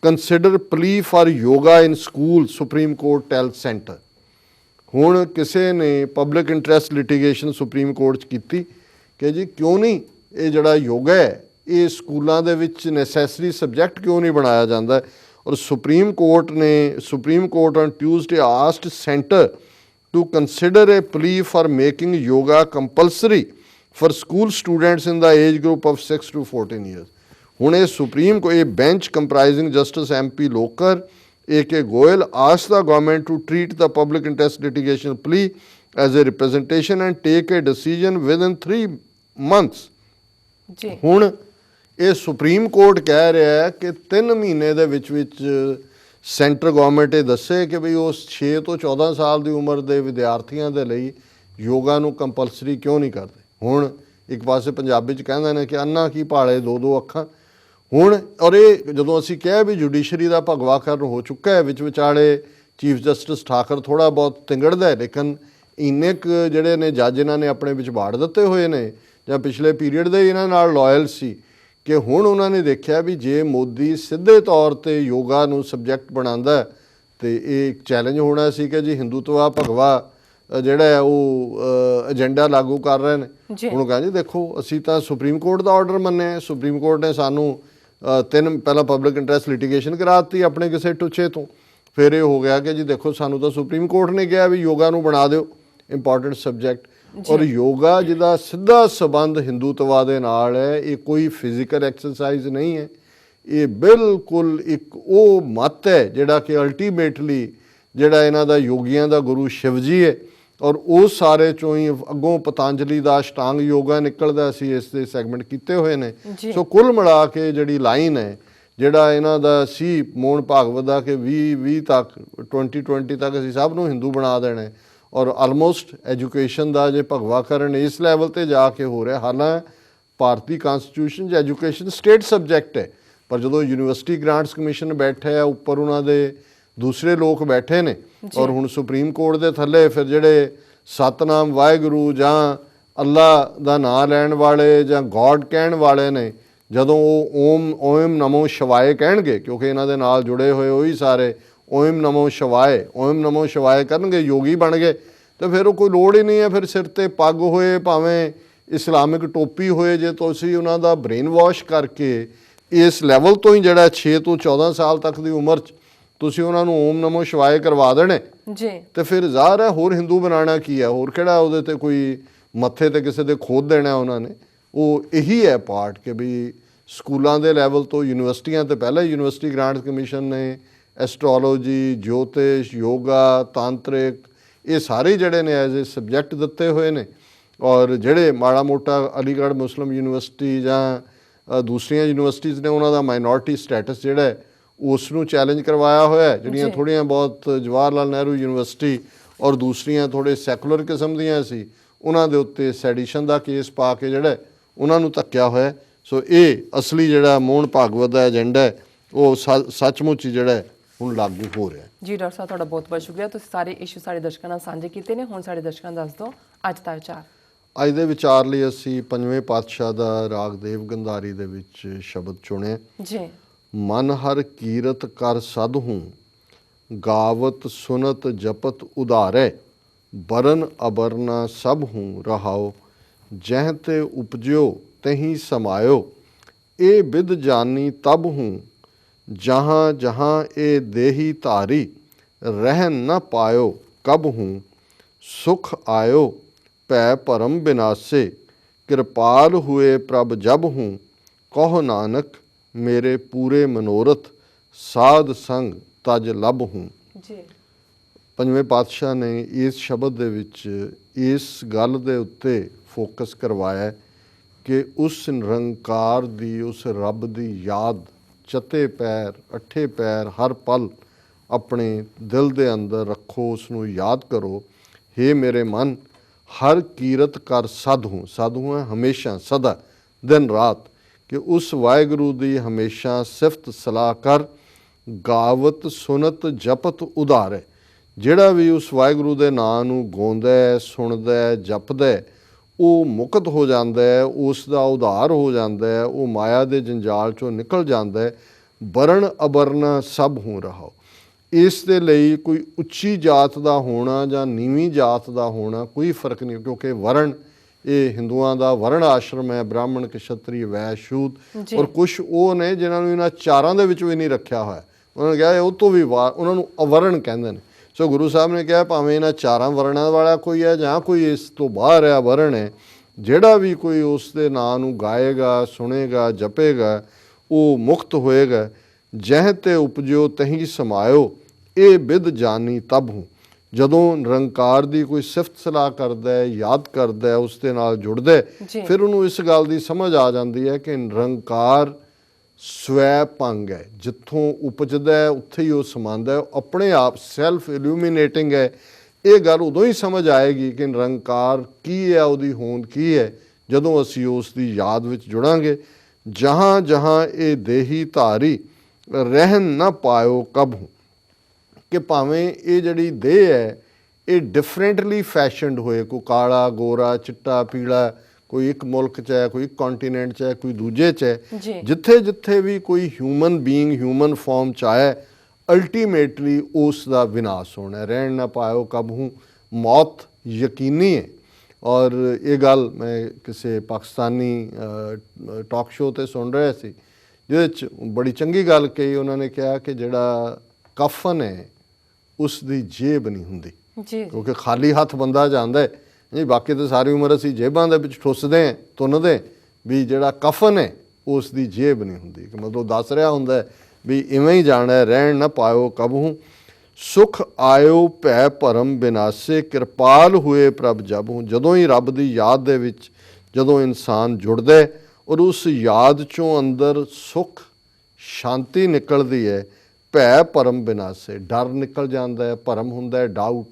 consider plea for yoga in school Supreme Court tell centre ਹੁਣ ਕਿਸੇ ਨੇ public interest litigation Supreme Court 'ਚ ਕੀਤੀ ਕਿ ਜੀ ਕਿਉਂ ਨਹੀਂ ਇਹ ਜਿਹੜਾ ਯੋਗਾ ਹੈ, ਇਹ ਸਕੂਲਾਂ ਦੇ ਵਿੱਚ ਨੈਸੈਸਰੀ ਸਬਜੈਕਟ ਕਿਉਂ ਨਹੀਂ ਬਣਾਇਆ ਜਾਂਦਾ ਔਰ ਸੁਪਰੀਮ ਕੋਰਟ ਨੇ Supreme Court on Tuesday asked centre to consider a plea for making yoga compulsory for school students in the age group of 6 to 14 years. ਹੁਣ ਇਹ ਸੁਪਰੀਮ ਕੋ ਇਹ bench comprising justice M P Lokur A K Goel as the government to treat the public interest litigation plea as a representation and take a decision within 3 months. ਜੀ। ਹੁਣ ਇਹ supreme court ਕਹਿ ਰਿਹਾ ਹੈ ਕਿ 3 ਮਹੀਨੇ ਦੇ ਵਿੱਚ ਵਿੱਚ ਸੈਂਟਰ ਗਵਰਨਮੈਂਟ ਇਹ ਦੱਸੇ ਕਿ ਵੀ ਉਸ 6 ਤੋਂ 14 ਸਾਲ ਦੀ ਉਮਰ ਦੇ ਵਿਦਿਆਰਥੀਆਂ ਦੇ ਲਈ ਯੋਗਾ ਨੂੰ ਕੰਪਲਸਰੀ ਕਿਉਂ ਨਹੀਂ ਕਰਦੇ? ਹੁਣ ਇੱਕ ਪਾਸੇ ਪੰਜਾਬੀ ਚ ਕਹਿੰਦੇ ਨੇ ਕਿ ਅੰਨਾ ਕੀ ਭਾਲੇ ਦੋ ਦੋ ਅੱਖਾਂ। ਹੁਣ ਔਰ ਇਹ ਜਦੋਂ ਅਸੀਂ ਕਿਹਾ ਵੀ ਜੁਡੀਸ਼ਰੀ ਦਾ ਭਗਵਾ ਕਰਨ ਹੋ ਚੁੱਕਾ ਹੈ ਵਿੱਚ ਵਿਚਾਲੇ ਚੀਫ ਜਸਟਿਸ ਠਾਕਰ ਥੋੜਾ ਬਹੁਤ ਤਿੰਗੜਦਾ ਹੈ ਲੇਕਿਨ ਇੰਨੇ ਕੁ ਜਿਹੜੇ ਨੇ ਜੱਜ ਇਹਨਾਂ ਨੇ ਆਪਣੇ ਵਿੱਚ ਬਾੜ ਦਿੱਤੇ ਹੋਏ ਨੇ ਜਾਂ ਪਿਛਲੇ ਪੀਰੀਅਡ ਦੇ ਇਹਨਾਂ ਨਾਲ ਲਾਇਲ ਸੀ ਕਿ ਹੁਣ ਉਹਨਾਂ ਨੇ ਦੇਖਿਆ ਵੀ ਜੇ ਮੋਦੀ ਸਿੱਧੇ ਤੌਰ ਤੇ ਯੋਗਾ ਨੂੰ ਸਬਜੈਕਟ ਬਣਾਉਂਦਾ ਤੇ ਇਹ ਇੱਕ ਚੈਲੰਜ ਹੋਣਾ ਸੀ ਕਿ ਜੀ ਹਿੰਦੂਤਵਾ ਭਗਵਾ ਜਿਹੜਾ ਹੈ ਉਹ ਏਜੰਡਾ ਲਾਗੂ ਕਰ ਰਹੇ ਨੇ। ਹੁਣ ਕਹਿੰਦੇ ਦੇਖੋ ਅਸੀਂ ਤਾਂ ਸੁਪਰੀਮ ਕੋਰਟ ਦਾ ਆਰਡਰ ਮੰਨਿਆ। ਸੁਪਰੀਮ ਕੋਰਟ ਨੇ ਸਾਨੂੰ ਤਿੰਨ ਪਹਿਲਾਂ ਪਬਲਿਕ ਇੰਟਰਸਟ ਲਿਟੀਗੇਸ਼ਨ ਕਰਾਤੀ ਆਪਣੇ ਕਿਸੇ ਟੁੱਚੇ ਤੋਂ। ਫਿਰ ਇਹ ਹੋ ਗਿਆ ਕਿ ਜੀ ਦੇਖੋ ਸਾਨੂੰ ਤਾਂ ਸੁਪਰੀਮ ਕੋਰਟ ਨੇ ਕਿਹਾ ਵੀ ਯੋਗਾ ਨੂੰ ਬਣਾ ਦਿਓ ਇੰਪੋਰਟੈਂਟ ਸਬਜੈਕਟ ਔਰ ਯੋਗਾ ਜਿਹਦਾ ਸਿੱਧਾ ਸਬੰਧ ਹਿੰਦੂਤਵਾ ਦੇ ਨਾਲ ਹੈ ਇਹ ਕੋਈ ਫਿਜ਼ੀਕਲ ਐਕਸਰਸਾਈਜ਼ ਨਹੀਂ ਹੈ। ਇਹ ਬਿਲਕੁਲ ਇੱਕ ਉਹ ਮਤ ਹੈ ਜਿਹੜਾ ਕਿ ਅਲਟੀਮੇਟਲੀ ਜਿਹੜਾ ਇਹਨਾਂ ਦਾ ਯੋਗੀਆਂ ਦਾ ਗੁਰੂ ਸ਼ਿਵਜੀ ਹੈ ਔਰ ਉਹ ਸਾਰੇ ਚੋਂ ਹੀ ਅੱਗੋਂ ਪਤੰਜਲੀ ਦਾ ਅਸ਼ਟਾਂਗ ਯੋਗਾ ਨਿਕਲਦਾ ਸੀ ਇਸ ਦੇ ਸੈਗਮੈਂਟ ਕੀਤੇ ਹੋਏ ਨੇ। ਸੋ ਕੁੱਲ ਮਿਲਾ ਕੇ ਜਿਹੜੀ ਲਾਈਨ ਹੈ ਜਿਹੜਾ ਇਹਨਾਂ ਦਾ ਸੀ ਮੋਹਨ ਭਾਗਵਤ ਦਾ ਕਿ 20 20 ਤੱਕ 2020 ਤੱਕ ਅਸੀਂ ਸਭ ਨੂੰ ਹਿੰਦੂ ਬਣਾ ਦੇਣਾ ਔਰ ਆਲਮੋਸਟ ਐਜੂਕੇਸ਼ਨ ਦਾ ਜੇ ਭਗਵਾ ਕਰਨ ਇਸ ਲੈਵਲ ਤੇ ਜਾ ਕੇ ਹੋ ਰਿਹਾ। ਹਾਲਾਂ ਭਾਰਤੀ ਕਨਸਟੀਟਿਊਸ਼ਨ 'ਚ ਐਜੂਕੇਸ਼ਨ ਸਟੇਟ ਸਬਜੈਕਟ ਹੈ ਪਰ ਜਦੋਂ ਯੂਨੀਵਰਸਿਟੀ ਗ੍ਰਾਂਟਸ ਕਮਿਸ਼ਨ ਬੈਠਾ ਹੈ ਉੱਪਰ ਉਹਨਾਂ ਦੇ ਦੂਸਰੇ ਲੋਕ ਬੈਠੇ ਨੇ ਔਰ ਹੁਣ ਸੁਪਰੀਮ ਕੋਰਟ ਦੇ ਥੱਲੇ ਫਿਰ ਜਿਹੜੇ ਸਤਨਾਮ ਵਾਹਿਗੁਰੂ ਜਾਂ ਅੱਲਾ ਦਾ ਨਾਮ ਲੈਣ ਵਾਲੇ ਜਾਂ ਗੋਡ ਕਹਿਣ ਵਾਲੇ ਨੇ ਜਦੋਂ ਉਹ ਓਮ ਓਮ ਨਮੋ ਸ਼ਿਵਾਏ ਕਹਿਣਗੇ ਕਿਉਂਕਿ ਇਹਨਾਂ ਦੇ ਨਾਲ ਜੁੜੇ ਹੋਏ ਉਹੀ ਸਾਰੇ ਓਮ ਨਮੋ ਸ਼ਿਵਾਏ ਓਮ ਨਮੋ ਸ਼ਿਵਾਏ ਕਰਨਗੇ ਯੋਗੀ ਬਣ ਗਏ ਤੇ ਫਿਰ ਉਹ ਕੋਈ ਲੋੜ ਹੀ ਨਹੀਂ ਹੈ ਫਿਰ ਸਿਰ ਤੇ ਪੱਗ ਹੋਏ ਭਾਵੇਂ ਇਸਲਾਮਿਕ ਟੋਪੀ ਹੋਏ ਜੇ ਤੁਸੀਂ ਉਹਨਾਂ ਦਾ ਬ੍ਰੇਨ ਵਾਸ਼ ਕਰਕੇ ਇਸ ਲੈਵਲ ਤੋਂ ਹੀ ਜਿਹੜਾ 6 ਤੋਂ 14 ਸਾਲ ਤੱਕ ਦੀ ਉਮਰ 'ਚ ਤੁਸੀਂ ਉਹਨਾਂ ਨੂੰ ਓਮ ਨਮੋ ਸ਼ਿਵਾਏ ਕਰਵਾ ਦੇਣੇ। ਜੀ। ਤੇ ਫਿਰ ਜ਼ਾਹਰ ਹੈ ਹੋਰ ਹਿੰਦੂ ਬਣਾਉਣਾ ਕੀ ਹੈ? ਹੋਰ ਕਿਹੜਾ ਉਹਦੇ ਤੇ ਕੋਈ ਮੱਥੇ ਤੇ ਕਿਸੇ ਦੇ ਖੋਦ ਦੇਣਾ ਉਹਨਾਂ ਨੇ? ਉਹ ਇਹੀ ਹੈ ਪਾਰਟ ਕਿ ਵੀ ਸਕੂਲਾਂ ਦੇ ਲੈਵਲ ਤੋਂ ਯੂਨੀਵਰਸਿਟੀਆਂ ਤੇ ਪਹਿਲਾਂ ਯੂਨੀਵਰਸਿਟੀ ਗ੍ਰਾਂਟਸ ਕਮਿਸ਼ਨ ਨੇ ਐਸਟ੍ਰੋਲੋਜੀ ਜੋਤਿਸ਼ ਯੋਗਾ ਤਾਂਤਰਿਕ ਇਹ ਸਾਰੇ ਜਿਹੜੇ ਨੇ ਐਜ਼ ਅ ਸਬਜੈਕਟ ਦਿੱਤੇ ਹੋਏ ਨੇ। ਔਰ ਜਿਹੜੇ ਮਾੜਾ ਮੋਟਾ ਅਲੀਗੜ੍ਹ ਮੁਸਲਿਮ ਯੂਨੀਵਰਸਿਟੀ ਜਾਂ ਦੂਸਰੀਆਂ ਯੂਨੀਵਰਸਿਟੀਆਂ ਨੇ ਉਹਨਾਂ ਦਾ ਮਾਈਨੋਰਿਟੀ ਸਟੇਟਸ ਜਿਹੜਾ ਹੈ ਉਸ ਨੂੰ ਚੈਲੰਜ ਕਰਵਾਇਆ ਹੋਇਆ ਜਿਹੜੀਆਂ। ਥੋੜੀਆਂ ਬਹੁਤ ਜਵਾਹਰ ਲਾਲ ਨਹਿਰੂ ਯੂਨੀਵਰਸਿਟੀ ਔਰ ਦੂਸਰੀਆਂ ਥੋੜੇ ਸੈਕੂਲਰ ਕਿਸਮ ਦੀਆਂ ਸੀ ਉਹਨਾਂ ਦੇ ਉੱਤੇ ਸੈਡੀਸ਼ਨ ਦਾ ਕੇਸ ਪਾ ਕੇ ਜਿਹੜਾ ਉਹਨਾਂ ਨੂੰ ਧੱਕਿਆ ਹੋਇਆ। ਸੋ ਇਹ ਅਸਲੀ ਜਿਹੜਾ ਮੋਹਨ ਭਾਗਵਤ ਦਾ ਏਜੰਡਾ ਹੈ ਉਹ ਸੱਚਮੁੱਚ ਜਿਹੜਾ ਹੁਣ ਲਾਗੂ ਹੋ ਰਿਹਾ ਜੀ ਡਾਕਟਰ ਸਾਹਿਬ ਤੁਹਾਡਾ ਬਹੁਤ ਬਹੁਤ ਸ਼ੁਕਰੀਆ। ਤੁਸੀਂ ਸਾਰੇ ਇਸ਼ੂ ਸਾਡੇ ਦਰਸ਼ਕਾਂ ਨਾਲ ਸਾਂਝੇ ਕੀਤੇ ਨੇ ਹੁਣ ਸਾਡੇ ਦਰਸ਼ਕਾਂ ਨੂੰ ਦੱਸ ਦਿਓ ਅੱਜ ਦਾ ਵਿਚਾਰ। ਅੱਜ ਦੇ ਵਿਚਾਰ ਲਈ ਅਸੀਂ ਪੰਜਵੇਂ ਪਾਤਸ਼ਾਹ ਦਾ ਰਾਗ ਦੇਵ ਗੰਧਾਰੀ ਦੇ ਵਿੱਚ ਸ਼ਬਦ ਚੁਣਿਆ ਜੀ। ਮਨ ਹਰ ਕੀਰਤ ਕਰ ਸਦ ਹੂੰ, ਗਾਵਤ ਸੁਨਤ ਜਪਤ ਉਧਾਰੈ, ਬਰਨ ਅਬਰਨਾ ਸਭ ਹੂੰ ਰਹਾਓ ਜਹ ਤੇ ਉਪਜਿਓ ਤਹੀਂ ਸਮਾਇਓ ਇਹ ਬਿਦ ਜਾਨੀ ਤਬ ਹੂੰ, ਜਹਾਂ ਜਹਾਂ ਇਹ ਦੇਹੀ ਧਾਰੀ, ਰਹਿ ਨ ਪਾਇਓ ਕਬ ਹੂੰ, ਸੁਖ ਆਇਓ ਭੈ ਭਰਮ ਬਿਨਾਸੇ, ਕਿਰਪਾਲ ਹੁਏ ਪ੍ਰਭ ਜਬ ਹੂੰ, ਕਹੋ ਨਾਨਕ ਮੇਰੇ ਪੂਰੇ ਮਨੋਰਥ ਸਾਧ ਸੰਗ ਤਜ ਲਬ ਹੂੰ। ਜੀ। ਪੰਜਵੇਂ ਪਾਤਸ਼ਾਹ ਨੇ ਇਸ ਸ਼ਬਦ ਦੇ ਵਿੱਚ ਇਸ ਗੱਲ ਦੇ ਉੱਤੇ ਫੋਕਸ ਕਰਵਾਇਆ ਕਿ ਉਸ ਨਿਰੰਕਾਰ ਦੀ ਉਸ ਰੱਬ ਦੀ ਯਾਦ ਚਤੇ ਪੈਰ ਅੱਠੇ ਪੈਰ ਹਰ ਪਲ ਆਪਣੇ ਦਿਲ ਦੇ ਅੰਦਰ ਰੱਖੋ ਉਸ ਨੂੰ ਯਾਦ ਕਰੋ। हे ਮੇਰੇ ਮਨ ਹਰ ਕੀਰਤ ਕਰ ਸਾਧੂ ਸਾਧੂ ਹੈ ਹਮੇਸ਼ਾ ਸਦਾ ਦਿਨ ਰਾਤ ਕਿ ਉਸ ਵਾਹਿਗੁਰੂ ਦੀ ਹਮੇਸ਼ਾ ਸਿਫਤ ਸਲਾਹ ਕਰ, ਗਾਵਤ, ਸੁਨਤ, ਜਪਤ, ਉਧਾਰੇ ਜਿਹੜਾ ਵੀ ਉਸ ਵਾਹਿਗੁਰੂ ਦੇ ਨਾਂ ਨੂੰ ਗਾਉਂਦਾ ਹੈ, ਸੁਣਦਾ ਹੈ, ਜਪਦਾ ਹੈ, ਉਹ ਮੁਕਤ ਹੋ ਜਾਂਦਾ ਹੈ, ਉਸ ਦਾ ਉਧਾਰ ਹੋ ਜਾਂਦਾ ਹੈ, ਉਹ ਮਾਇਆ ਦੇ ਜੰਜਾਲ ਚੋਂ ਨਿਕਲ ਜਾਂਦਾ ਹੈ, ਵਰਣ ਅਬਰਨ ਸਭ ਹੋ ਰਹਾ ਇਸ ਦੇ ਲਈ ਕੋਈ ਉੱਚੀ ਜਾਤ ਦਾ ਹੋਣਾ ਜਾਂ ਨੀਵੀਂ ਜਾਤ ਦਾ ਹੋਣਾ ਕੋਈ ਫ਼ਰਕ ਨਹੀਂ, ਕਿਉਂਕਿ ਵਰਣ ਇਹ ਹਿੰਦੂਆਂ ਦਾ ਵਰਣ ਆਸ਼ਰਮ ਹੈ ਬ੍ਰਾਹਮਣ ਕਸ਼ਤਰੀ ਵੈਸ਼ ਸ਼ੂਦ ਜੀ। ਔਰ ਕੁਝ ਉਹ ਨੇ ਜਿਨ੍ਹਾਂ ਨੂੰ ਇਹਨਾਂ ਚਾਰਾਂ ਦੇ ਵਿੱਚ ਵੀ ਨਹੀਂ ਰੱਖਿਆ ਹੋਇਆ। ਉਹਨਾਂ ਨੇ ਕਿਹਾ ਇਹ ਉਹ ਤੋਂ ਵੀ ਵਾ- ਉਹਨਾਂ ਨੂੰ ਅਵਰਣ ਕਹਿੰਦੇ ਨੇ। ਸੋ ਗੁਰੂ ਸਾਹਿਬ ਨੇ ਕਿਹਾ ਭਾਵੇਂ ਇਹਨਾਂ ਚਾਰਾਂ ਵਰਣਾਂ ਵਾਲਾ ਕੋਈ ਹੈ ਜਾਂ ਕੋਈ ਇਸ ਤੋਂ ਬਾਹਰ ਹੈ ਵਰਣ ਹੈ ਜਿਹੜਾ ਵੀ ਕੋਈ ਉਸ ਦੇ ਨਾਂ ਨੂੰ ਗਾਏਗਾ ਸੁਣੇਗਾ ਜਪੇਗਾ ਉਹ ਮੁਕਤ ਹੋਏਗਾ। ਜਹ ਤੇ ਉਪਜਿਓ ਤਹੀਂ ਸਮਾਇਓ ਇਹ ਬਿਦ ਜਾਨੀ ਤਬ ਹੂੰ। ਜਦੋਂ ਨਿਰੰਕਾਰ ਦੀ ਕੋਈ ਸਿਫਤ ਸਲਾਹ ਕਰਦਾ ਹੈ ਯਾਦ ਕਰਦਾ ਹੈ ਉਸ ਦੇ ਨਾਲ ਜੁੜਦਾ ਹੈ। ਫਿਰ ਉਹਨੂੰ ਇਸ ਗੱਲ ਦੀ ਸਮਝ ਆ ਜਾਂਦੀ ਹੈ ਕਿ ਨਿਰੰਕਾਰ ਸਵੈ ਭੰਗ ਹੈ। ਜਿੱਥੋਂ ਉਪਜਦਾ ਹੈ ਉੱਥੇ ਹੀ ਉਹ ਸਮਾਂਦਾ ਹੈ ਆਪਣੇ ਆਪ ਸੈਲਫ ਇਲੂਮੀਨੇਟਿੰਗ ਹੈ। ਇਹ ਗੱਲ ਉਦੋਂ ਹੀ ਸਮਝ ਆਏਗੀ ਕਿ ਨਿਰੰਕਾਰ ਕੀ ਹੈ ਉਹਦੀ ਹੋਂਦ ਕੀ ਹੈ ਜਦੋਂ ਅਸੀਂ ਉਸ ਦੀ ਯਾਦ ਵਿੱਚ ਜੁੜਾਂਗੇ। ਜਹਾਂ ਜਹਾਂ ਇਹ ਦੇਹੀ ਧਾਰੀ ਰਹਿਨ ਨਾ ਪਾਇਓ ਕਬਹੂ ਕਿ ਭਾਵੇਂ ਇਹ ਜਿਹੜੀ ਦੇਹ ਹੈ ਇਹ ਡਿਫਰੈਂਟਲੀ ਫੈਸ਼ਨਡ ਹੋਏ ਕੋਈ ਕਾਲਾ ਗੋਰਾ ਚਿੱਟਾ ਪੀਲਾ ਕੋਈ ਇੱਕ ਮੁਲਕ 'ਚ ਹੈ ਕੋਈ ਕੰਟੀਨੈਂਟ 'ਚ ਹੈ ਕੋਈ ਦੂਜੇ 'ਚ। ਹੈ ਜਿੱਥੇ ਜਿੱਥੇ ਵੀ ਕੋਈ ਹਿਊਮਨ ਬੀਇੰਗ ਹਿਊਮਨ ਫਾਰਮ 'ਚ ਆਇਆ ਅਲਟੀਮੇਟਲੀ ਉਸ ਦਾ ਵਿਨਾਸ਼ ਹੋਣਾ। ਰਹਿਣ ਨਾ ਪਾਇਓ ਕਬਹੂ ਮੌਤ ਯਕੀਨੀ ਹੈ ਔਰ ਇਹ ਗੱਲ ਮੈਂ ਕਿਸੇ ਪਾਕਿਸਤਾਨੀ ਟਾਕ ਸ਼ੋਅ ਤੇ ਸੁਣ ਰਿਹਾ ਸੀ ਜਿਹਦੇ 'ਚ ਬੜੀ ਚੰਗੀ ਗੱਲ ਕਹੀ ਉਹਨਾਂ ਨੇ ਕਿਹਾ ਕਿ ਜਿਹੜਾ ਕਫਨ ਹੈ ਉਸ ਦੀ ਜੇਬ ਨਹੀਂ ਹੁੰਦੀ। ਜੀ। ਕਿਉਂਕਿ ਖਾਲੀ ਹੱਥ ਬੰਦਾ ਜਾਂਦਾ ਹੈ। ਨਹੀਂ ਬਾਕੀ ਤਾਂ ਸਾਰੀ ਉਮਰ ਅਸੀਂ ਜੇਬਾਂ ਦੇ ਵਿੱਚ ਠੁੱਸਦੇ ਹਾਂ ਤੁੰਨਦੇ ਵੀ ਜਿਹੜਾ ਕਫਨ ਹੈ ਉਸ ਦੀ ਜੇਬ ਨਹੀਂ ਹੁੰਦੀ। ਕਿ ਮਤਲਬ ਦੱਸ ਰਿਹਾ ਹੁੰਦਾ ਹੈ ਵੀ ਇਵੇਂ ਹੀ ਜਾਣਾ ਹੈ ਰਹਿਣ ਨਾ ਪਾਇਓ ਕਬਹੂ। ਸੁਖ ਆਇਓ ਭੈ ਭਰਮ ਬਿਨਾਸੇ ਕਿਰਪਾਲ ਹੋਏ ਪ੍ਰਭ ਜਬਹੂ ਜਦੋਂ ਹੀ ਰੱਬ ਦੀ ਯਾਦ ਦੇ ਵਿੱਚ ਜਦੋਂ ਇਨਸਾਨ ਜੁੜਦਾ ਔਰ ਉਸ ਯਾਦ ਚੋਂ ਅੰਦਰ ਸੁਖ ਸ਼ਾਂਤੀ ਨਿਕਲਦੀ ਹੈ ਭੈ ਭਰਮ ਬਿਨਾਸੇ ਡਰ ਨਿਕਲ ਜਾਂਦਾ ਹੈ ਭਰਮ ਹੁੰਦਾ ਹੈ ਡਾਊਟ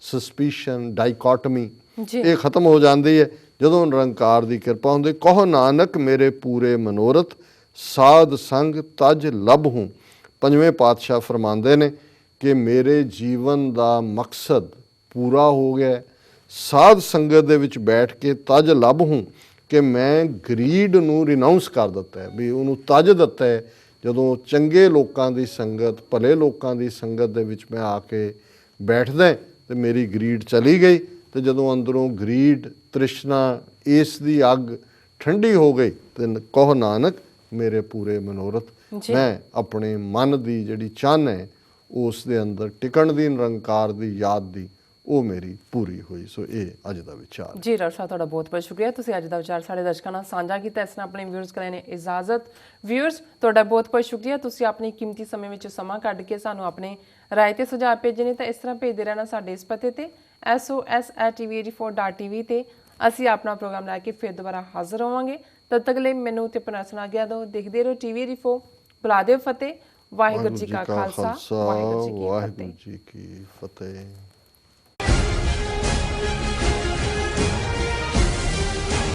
ਸਸਪੀਸ਼ਨ ਡਾਈਕੋਟਮੀ। ਇਹ ਖਤਮ ਹੋ ਜਾਂਦੀ ਹੈ ਜਦੋਂ ਨਿਰੰਕਾਰ ਦੀ ਕਿਰਪਾ ਹੁੰਦੀ ਕਹੋ ਨਾਨਕ ਮੇਰੇ ਪੂਰੇ ਮਨੋਰਥ ਸਾਧ ਸੰਗ ਤਜ ਲਬ ਹੂੰ ਪੰਜਵੇਂ ਪਾਤਸ਼ਾਹ ਫਰਮਾਉਂਦੇ ਨੇ ਕਿ ਮੇਰੇ ਜੀਵਨ ਦਾ ਮਕਸਦ ਪੂਰਾ ਹੋ ਗਿਆ। ਸਾਧ ਸੰਗਤ ਦੇ ਵਿੱਚ ਬੈਠ ਕੇ ਤਜ ਲਬ ਹੂੰ ਕਿ ਮੈਂ ਗਰੀਡ ਨੂੰ ਰਿਨਾਉਂਸ ਕਰ ਦਿੱਤਾ ਹੈ ਵੀ ਉਹਨੂੰ ਤਜ ਦਿੱਤਾ ਹੈ ਜਦੋਂ ਚੰਗੇ ਲੋਕਾਂ ਦੀ ਸੰਗਤ ਭਲੇ ਲੋਕਾਂ ਦੀ ਸੰਗਤ ਦੇ ਵਿੱਚ ਮੈਂ ਆ ਕੇ ਬੈਠਦਾ ਤੇ ਮੇਰੀ ਗਰੀਡ ਚਲੀ ਗਈ ਤੇ ਜਦੋਂ ਅੰਦਰੋਂ ਗਰੀਡ ਤ੍ਰਿਸ਼ਨਾ ਇਸ ਦੀ ਅੱਗ ਠੰਡੀ ਹੋ ਗਈ ਤੇ ਕਹੋ ਨਾਨਕ ਮੇਰੇ ਪੂਰੇ ਮਨੋਰਥ। ਮੈਂ ਆਪਣੇ ਮਨ ਦੀ ਜਿਹੜੀ ਚਾਹਨ ਹੈ ਉਸ ਦੇ ਅੰਦਰ ਟਿਕਣ ਦੀ ਨਿਰੰਕਾਰ ਦੀ ਯਾਦ ਦੀ ਉਹ ਮੇਰੀ ਪੂਰੀ ਹੋਈ। ਸੋ ਇਹ ਅੱਜ ਦਾ ਵਿਚਾਰ ਜੀ ਸਾਹਿਬ ਤੁਹਾਡਾ ਬਹੁਤ ਬਹੁਤ ਸ਼ੁਕਰੀਆ। ਤੁਸੀਂ ਅੱਜ ਦਾ ਵਿਚਾਰ ਸਾਡੇ ਦਰਸ਼ਕਾਂ ਨਾਲ ਸਾਂਝਾ ਕੀਤਾ। ਇਸ ਨਾਲ ਆਪਣੇ ਵਿਊਅਰਸ ਕਰੇ ਨੇ ਇਜਾਜ਼ਤ। ਵਿਊਅਰਸ ਤੁਹਾਡਾ ਬਹੁਤ ਬਹੁਤ ਸ਼ੁਕਰੀਆ। ਤੁਸੀਂ ਆਪਣੀ ਕੀਮਤੀ ਸਮੇਂ ਵਿੱਚ ਸਮਾਂ ਕੱਢ ਕੇ ਸਾਨੂੰ ਆਪਣੇ ਰਾਏ ਤੇ ਸੁਝਾਅ ਭੇਜੇ ਨੇ ਤਾਂ ਇਸ ਤਰ੍ਹਾਂ ਭੇਜਦੇ ਰਹਿਣਾ ਸਾਡੇ ਇਸ ਪਤੇ ਤੇ। Sos@tv84.tv ਤੇ ਅਸੀਂ ਆਪਣਾ ਪ੍ਰੋਗਰਾਮ ਲੈ ਕੇ ਫਿਰ ਦੁਬਾਰਾ ਹਾਜ਼ਰ ਹੋਵਾਂਗੇ। ਤਦ ਤੱਕ ਲਈ ਮੈਨੂੰ ਤੇ ਪਨਾਸਨਾ ਗਿਆ ਦੋ ਦੇਖਦੇ ਰਹੋ ਟੀਵੀ ਰਿਫੋ ਬੁਲਾ ਦਿਓ ਫਤਿਹ। ਵਾਹਿਗੁਰੂ ਜੀ ਕਾ ਖਾਲਸਾ। ਵਾਹਿਗੁਰੂ ਜੀ ਕੀ ਫਤਿਹ।